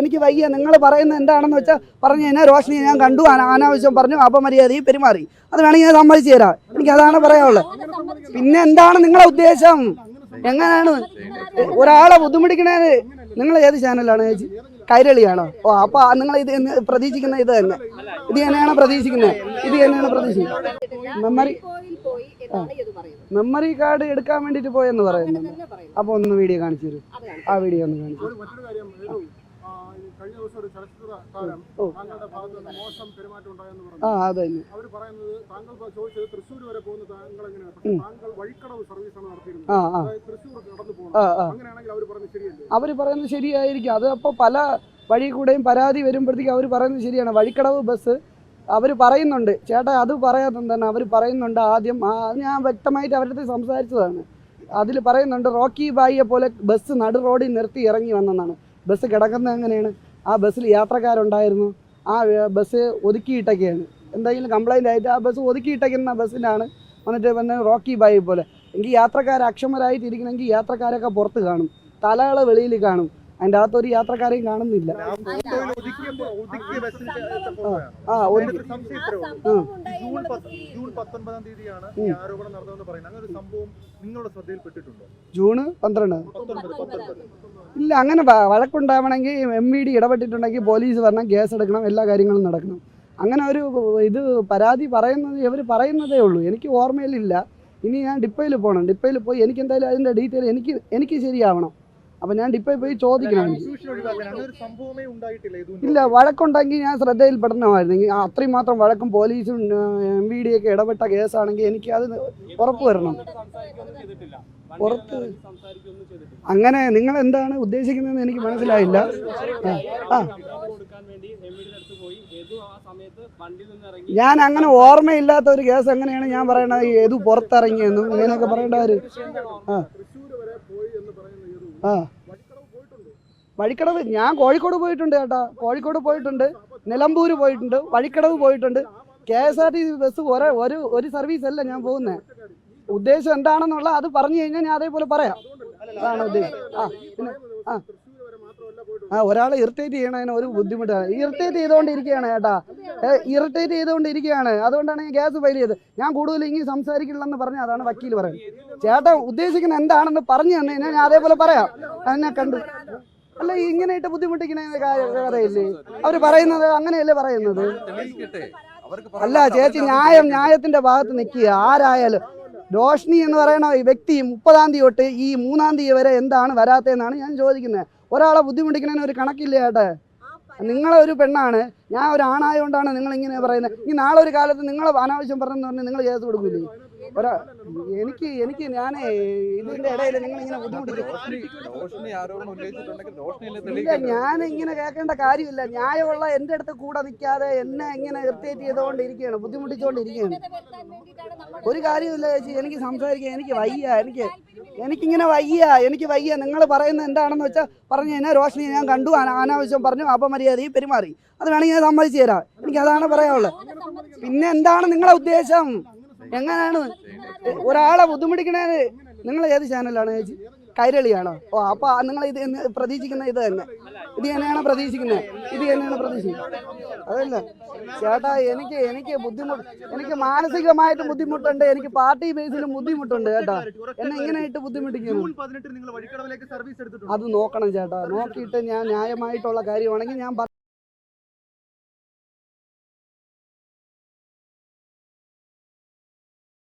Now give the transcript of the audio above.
എനിക്ക് വയ്യ നിങ്ങൾ പറയുന്നത് എന്താണെന്ന് വെച്ചാൽ പറഞ്ഞു കഴിഞ്ഞാൽ റോഷനി ഞാൻ കണ്ടു അനാവശ്യം പറഞ്ഞു അപമര്യാദയും പെരുമാറി. അത് വേണമെങ്കിൽ ഞാൻ സമ്മതിച്ചു തരാം. എനിക്ക് അതാണ് പറയാനുള്ളത്. പിന്നെ എന്താണ് നിങ്ങളെ ഉദ്ദേശം? എങ്ങനെയാണ്? ഒരാളെ ബുദ്ധിമുട്ടിക്കണേന് നിങ്ങൾ ഏത് ചാനലാണ് ചേച്ചി? കൈരളിയാണോ? ഓ അപ്പൊ നിങ്ങൾ ഇത് പ്രതീക്ഷിക്കുന്ന ഇത് തന്നെ. ഇത് തന്നെയാണ് പ്രതീക്ഷിക്കുന്നത്. ഇത് തന്നെയാണ് പ്രതീക്ഷിക്കുന്നത്. മെമ്മറി മെമ്മറി കാർഡ് എടുക്കാൻ വേണ്ടിട്ട് പോയെന്ന് പറയുന്നു അപ്പൊ ഒന്ന് വീഡിയോ കാണിച്ചു തരും. ആ വീഡിയോ ഒന്ന് കാണിച്ചു കഴിഞ്ഞ ദിവസം ഒരു ചലച്ചിത്ര താരം. താങ്കളുടെ ഭാഗത്ത് നിന്ന് മോശം പെരുമാറ്റം ഉണ്ടായെന്ന് പറഞ്ഞു. ആ തന്നെ അവർ പറയുന്നത് താങ്കൾ ചോദിച്ചത് തൃശ്ശൂർ വരെ പോകുന്ന താങ്കൾ എങ്ങനെയാണ് പക്ഷേ. താങ്കൾ വഴിക്കടവ് സർവീസാണ് നടത്തിയിരുന്നത്. ആ ആ. അതായത് തൃശ്ശൂർ കടന്നു പോകുന്നത്. അങ്ങനെയാണെങ്കിൽ അവർ പറഞ്ഞത് ശരിയല്ലേ? അവർ പറയുന്നത് ശരിയായിരിക്കും. അത് അപ്പോൾ പല വഴി കൂടെയും പരാതി വരുമ്പോഴത്തേക്കും അവർ പറയുന്നത് ശരിയാണ്. വഴിക്കടവ് ബസ് അവർ പറയുന്നുണ്ട്. ചേട്ടാ അത് പറയാത്ത എന്താണ് അവർ പറയുന്നുണ്ട് ആദ്യം. ഞാൻ വ്യക്തമായിട്ട് അവരുടെ അടുത്ത് സംസാരിച്ചതാണ്. അതിൽ പറയുന്നുണ്ട് റോക്കി ബായിയെ പോലെ ബസ് നടു റോഡിൽ നിർത്തി ഇറങ്ങി വന്നെന്നാണ്. ബസ് കിടക്കുന്നത് എങ്ങനെയാണ്? ആ ബസ്സിൽ യാത്രക്കാരുണ്ടായിരുന്നു. ആ ബസ് ഒതുക്കിയിട്ടൊക്കെയാണ്. എന്തെങ്കിലും കംപ്ലൈന്റ് ആയിട്ട് ആ ബസ് ഒതുക്കിയിട്ടേക്കുന്ന ബസ്സിനാണ് വന്നിട്ട് പിന്നെ റോക്കി ബായി പോലെ. എങ്കിൽ യാത്രക്കാർ അക്ഷമരായിട്ടിരിക്കണമെങ്കിൽ യാത്രക്കാരൊക്കെ പുറത്ത് കാണും. തലകൾ വെളിയിൽ കാണും. അതിന്റെ അകത്തൊരു യാത്രക്കാരെയും കാണുന്നില്ല. ആ ഒരു ജൂൺ ഒരു പന്ത്രണ്ട്. ഇല്ല അങ്ങനെ വഴക്കുണ്ടാവണമെങ്കിൽ എം ഇ ഡി ഇടപെട്ടിട്ടുണ്ടെങ്കിൽ പോലീസ് വരണം കേസ് എടുക്കണം എല്ലാ കാര്യങ്ങളും നടക്കണം. അങ്ങനെ ഒരു ഇത് പരാതി പറയുന്നത് ഇവർ പറയുന്നതേ ഉള്ളൂ. എനിക്ക് ഓർമ്മയിലില്ല. ഇനി ഞാൻ ഡിപ്പയിൽ പോകണം ഡിപ്പയിൽ പോയി എനിക്ക് എന്തായാലും അതിന്റെ ഡീറ്റെയിൽ എനിക്ക് എനിക്ക് ശരിയാവണം. അപ്പം ഞാൻ ഡിപ്പോയിൽ പോയി ചോദിക്കണം. ഇല്ല വഴക്കുണ്ടെങ്കിൽ ഞാൻ ശ്രദ്ധയിൽപ്പെടണമായിരുന്നു പെടണമായിരുന്നെങ്കിൽ അത്രയും മാത്രം വഴക്കും പോലീസും എം വി ഡി ഒക്കെ ഇടപെട്ട കേസാണെങ്കിൽ എനിക്ക് അത് ഉറപ്പ് വരണം. പുറത്ത് അങ്ങനെ നിങ്ങൾ എന്താണ് ഉദ്ദേശിക്കുന്നതെന്ന് എനിക്ക് മനസ്സിലായില്ല. ആ. ഞാൻ അങ്ങനെ ഓർമ്മയില്ലാത്ത ഒരു കേസ് എങ്ങനെയാണ് ഞാൻ പറയണത്? ഏതു പുറത്തിറങ്ങിയെന്നും ഇങ്ങനെയൊക്കെ പറയേണ്ട ആ. ആ. വഴിക്കടവ് ഞാൻ കോഴിക്കോട് പോയിട്ടുണ്ട് ചേട്ടാ കോഴിക്കോട് പോയിട്ടുണ്ട് നിലമ്പൂർ പോയിട്ടുണ്ട് വഴിക്കടവ് പോയിട്ടുണ്ട്. K S R T C bus ഒരേ ഒരു ഒരു സർവീസ് അല്ല ഞാൻ പോകുന്നത് ഉദ്ദേശം എന്താണെന്നുള്ള അത് പറഞ്ഞു കഴിഞ്ഞാൽ ഞാൻ അതേപോലെ പറയാം. അതാണ് ഉദ്ദേശം. ആ പിന്നെ ആ. ആ ഒരാളെ ഇറിറ്റേറ്റ് ചെയ്യണതിന് ഒരു ബുദ്ധിമുട്ടാണ്. ഇറിറ്റേറ്റ് ചെയ്തുകൊണ്ടിരിക്കുകയാണ് ചേട്ടാ ഇറിറ്റേറ്റ് ചെയ്തുകൊണ്ടിരിക്കുകയാണ് അതുകൊണ്ടാണ് ഞാൻ ഗ്യാസ് ഫയൽ ചെയ്തത്. ഞാൻ കൂടുതൽ ഇങ്ങനെ സംസാരിക്കില്ലെന്ന് പറഞ്ഞ അതാണ് വക്കീൽ പറയുന്നത്. ചേട്ടൻ ഉദ്ദേശിക്കുന്നത് എന്താണെന്ന് പറഞ്ഞു തന്നു ഞാൻ അതേപോലെ പറയാം. അതിനെ കണ്ടു അല്ല ഇങ്ങനെയിട്ട് ബുദ്ധിമുട്ടിക്കണ കഥയില്ലേ? അവർ പറയുന്നത് അങ്ങനെയല്ലേ പറയുന്നത്? അല്ല ചേച്ചി ന്യായം ന്യായത്തിന്റെ ഭാഗത്ത് നിൽക്കുക. ആരായാലും. റോഷ്നി എന്ന് പറയുന്ന വ്യക്തി മുപ്പതാം തീയതി തൊട്ട് ഈ മൂന്നാം തീയതി വരെ എന്താണ് വരാത്തതെന്നാണ് ഞാൻ ചോദിക്കുന്നത്. ഒരാളെ ബുദ്ധിമുട്ടിക്കണേന് ഒരു കണക്കില്ല ഏട്ടെ? നിങ്ങളെ ഒരു പെണ്ണാണ്. ഞാൻ ഒരു ആണായതുകൊണ്ടാണ് നിങ്ങൾ ഇങ്ങനെ പറയുന്നത്. ഇനി നാളെ ഒരു കാലത്ത് നിങ്ങളെ അനാവശ്യം പറഞ്ഞെന്ന് പറഞ്ഞാൽ നിങ്ങൾ കേസ് കൊടുക്കൂലേ? ഒരാ എനിക്ക് എനിക്ക് ഞാൻ ഇതിന്റെ ഇടയിൽ നിങ്ങൾ ഇങ്ങനെ ബുദ്ധിമുട്ടില്ല ഞാൻ ഇങ്ങനെ കേൾക്കേണ്ട കാര്യമില്ല. ന്യായമുള്ള എന്റെ അടുത്ത് കൂടെ നിൽക്കാതെ എന്നെ ഇങ്ങനെ ഇറിറ്റേറ്റ് ചെയ്തുകൊണ്ടിരിക്കുകയാണ് ബുദ്ധിമുട്ടിച്ചുകൊണ്ടിരിക്കുകയാണ്. ഒരു കാര്യമില്ല ചേച്ചി എനിക്ക് സംസാരിക്കാൻ എനിക്ക് വയ്യ എനിക്ക് എനിക്കിങ്ങനെ വയ്യ എനിക്ക് വയ്യ. നിങ്ങൾ പറയുന്നത് എന്താണെന്ന് വെച്ചാൽ പറഞ്ഞു കഴിഞ്ഞാൽ റോഷനി ഞാൻ കണ്ടു അന- അനാവശ്യം പറഞ്ഞു അപമര്യാദയും പെരുമാറി. അത് വേണമെങ്കിൽ ഞാൻ സമ്മതിച്ചു തരാം. എനിക്ക് അതാണ് പറയാനുള്ളത്. പിന്നെ എന്താണ് നിങ്ങളെ ഉദ്ദേശം? എങ്ങനെയാണ് ഒരാളെ ബുദ്ധിമുട്ടിക്കണേന് നിങ്ങൾ ഏത് ചാനലാണ് ചേച്ചി? കൈരളിയാണോ? ഓ അപ്പൊ നിങ്ങൾ ഇത് പ്രതീക്ഷിക്കുന്ന ഇത് തന്നെ. ഇത് തന്നെയാണ് പ്രതീക്ഷിക്കുന്നത്. ഇത് തന്നെയാണ് പ്രതീക്ഷിക്കുന്നത്. അതല്ല? ചേട്ടാ എനിക്ക് എനിക്ക് ബുദ്ധിമുട്ട് എനിക്ക് മാനസികമായിട്ട് ബുദ്ധിമുട്ടുണ്ട്. എനിക്ക് പാർട്ടി ബേസിലും ബുദ്ധിമുട്ടുണ്ട് ചേട്ടാ എന്നെ ഇങ്ങനെ ഇട്ട് ബുദ്ധിമുട്ടിക്കുന്നു അത് നോക്കണം ചേട്ടാ. നോക്കിയിട്ട് ഞാൻ ന്യായമായിട്ടുള്ള കാര്യമാണെങ്കിൽ ഞാൻ